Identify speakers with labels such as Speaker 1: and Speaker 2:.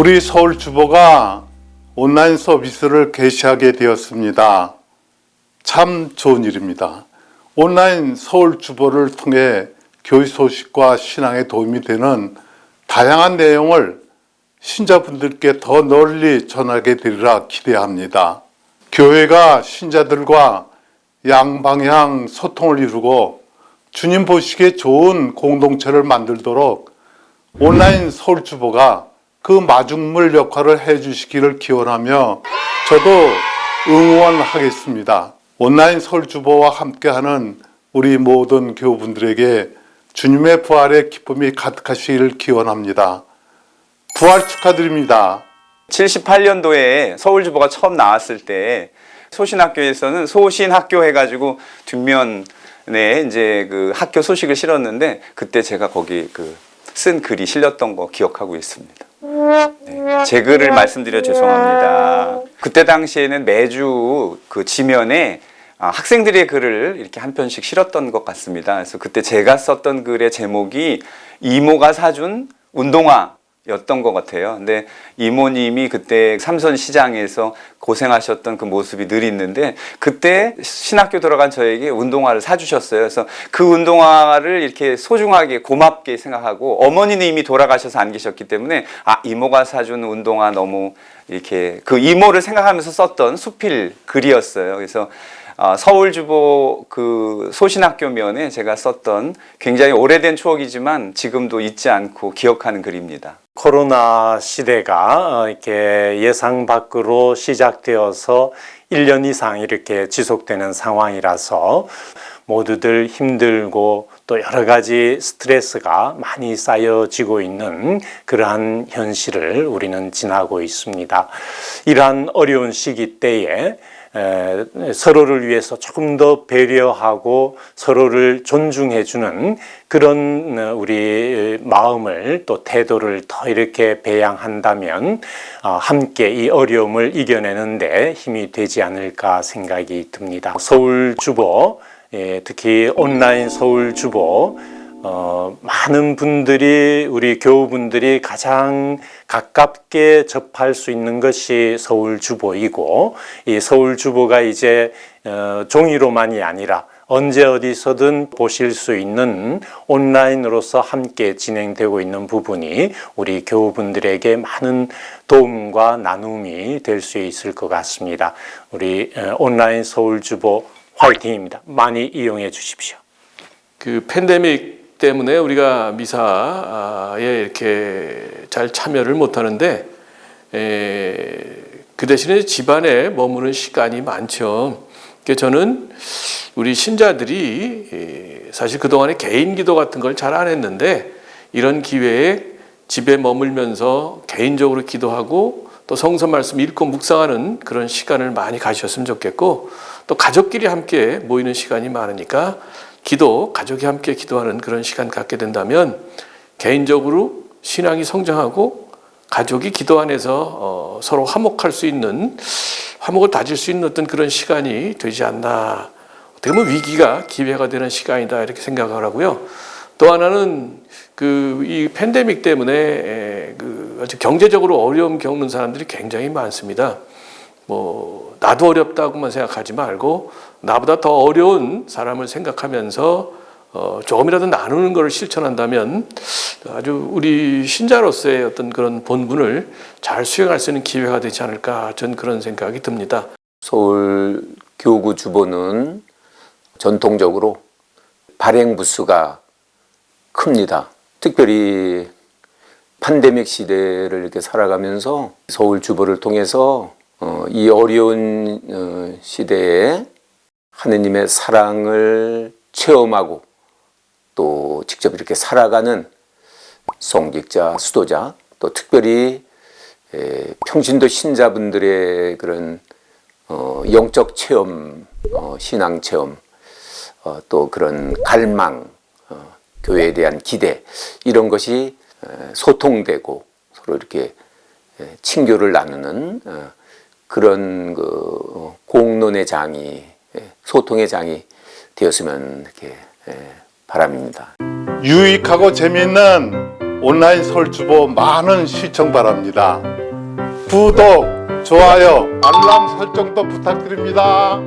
Speaker 1: 우리 서울 주보가 온라인 서비스를 개시하게 되었습니다. 참 좋은 일입니다. 온라인 서울 주보를 통해 교회 소식과 신앙에 도움이 되는 다양한 내용을 신자분들께 더 널리 전하게 되리라 기대합니다. 교회가 신자들과 양방향 소통을 이루고 주님 보시기에 좋은 공동체를 만들도록 온라인 서울 주보가 그 마중물 역할을 해주시기를 기원하며 저도 응원하겠습니다. 온라인 서울 주보와 함께하는 우리 모든 교우분들에게 주님의 부활의 기쁨이 가득하시기를 기원합니다. 부활 축하드립니다.
Speaker 2: 78년도에 서울주보가 처음 나왔을 때 소신학교에서는 소신학교 해가지고 뒷면에 이제 그 학교 소식을 실었는데 그때 제가 거기 그 쓴 글이 실렸던 거 기억하고 있습니다. 네, 제 글을 말씀드려 죄송합니다. 그때 당시에는 매주 그 지면에 아, 학생들의 글을 이렇게 한 편씩 실었던 것 같습니다. 그래서 그때 제가 썼던 글의 제목이 이모가 사준 운동화 였던 것 같아요. 근데 이모님이 그때 삼선 시장에서 고생하셨던 그 모습이 늘 있는데 그때 신학교 들어간 저에게 운동화를 사주셨어요. 그래서 그 운동화를 이렇게 소중하게 고맙게 생각하고 어머니는 이미 돌아가셔서 안 계셨기 때문에 아 이모가 사준 운동화 너무 이렇게 그 이모를 생각하면서 썼던 수필 글이었어요. 그래서 아, 서울주보 그 소신학교 면에 제가 썼던 굉장히 오래된 추억이지만 지금도 잊지 않고 기억하는 글입니다.
Speaker 3: 코로나 시대가 어, 이렇게 예상 밖으로 시작되어서 1년 이상 이렇게 지속되는 상황이라서 모두들 힘들고 또 여러 가지 스트레스가 많이 쌓여지고 있는 그러한 현실을 우리는 지나고 있습니다. 이러한 어려운 시기 때에 에, 서로를 위해서 조금 더 배려하고 서로를 존중해주는 그런 어, 우리 마음을 또 태도를 더 이렇게 배양한다면 어, 함께 이 어려움을 이겨내는데 힘이 되지 않을까 생각이 듭니다. 서울 주보 예, 특히 온라인 서울 주보 어, 많은 분들이 우리 교우분들이 가장 가깝게 접할 수 있는 것이 서울 주보이고 이 서울 주보가 이제 어, 종이로만이 아니라 언제 어디서든 보실 수 있는 온라인으로서 함께 진행되고 있는 부분이 우리 교우분들에게 많은 도움과 나눔이 될 수 있을 것 같습니다. 우리 어, 온라인 서울 주보 화이팅입니다. 많이 이용해 주십시오.
Speaker 4: 그 팬데믹 때문에 우리가 미사에 이렇게 잘 참여를 못 하는데 에, 그 대신에 집안에 머무는 시간이 많죠. 그 저는 우리 신자들이 에, 사실 그동안에 개인 기도 같은 걸 잘 안 했는데 이런 기회에 집에 머물면서 개인적으로 기도하고 또 성서 말씀 읽고 묵상하는 그런 시간을 많이 가셨으면 좋겠고 또 가족끼리 함께 모이는 시간이 많으니까 기도, 가족이 함께 기도하는 그런 시간 갖게 된다면 개인적으로 신앙이 성장하고 가족이 기도 안에서 어, 서로 화목할 수 있는 화목을 다질 수 있는 어떤 그런 시간이 되지 않나. 어떻게 보면 위기가 기회가 되는 시간이다 이렇게 생각을 하고요. 또 하나는 그 이 팬데믹 때문에 에, 그 아주 경제적으로 어려움 겪는 사람들이 굉장히 많습니다. 뭐 나도 어렵다고만 생각하지 말고 나보다 더 어려운 사람을 생각하면서 어, 조금이라도 나누는 것을 실천한다면 아주 우리 신자로서의 어떤 그런 본분을 잘 수행할 수 있는 기회가 되지 않을까 전 그런 생각이 듭니다.
Speaker 5: 서울 교구 주보는 전통적으로 발행 부수가 큽니다. 특별히 팬데믹 시대를 이렇게 살아가면서 서울 주보를 통해서 어, 이 어려운 어, 시대에 하느님의 사랑을 체험하고 또 직접 이렇게 살아가는 성직자, 수도자, 또 특별히 에, 평신도 신자분들의 그런 어, 영적 체험, 어, 신앙 체험, 어, 또 그런 갈망, 어, 교회에 대한 기대 이런 것이 에, 소통되고 서로 이렇게 에, 친교를 나누는 어, 그런 그 어, 공론의 장이 예, 소통의 장이 되었으면 이렇게 예, 바랍니다.
Speaker 1: 유익하고 재미있는 온라인 서울주보 많은 시청 바랍니다. 구독, 좋아요, 알람 설정도 부탁드립니다.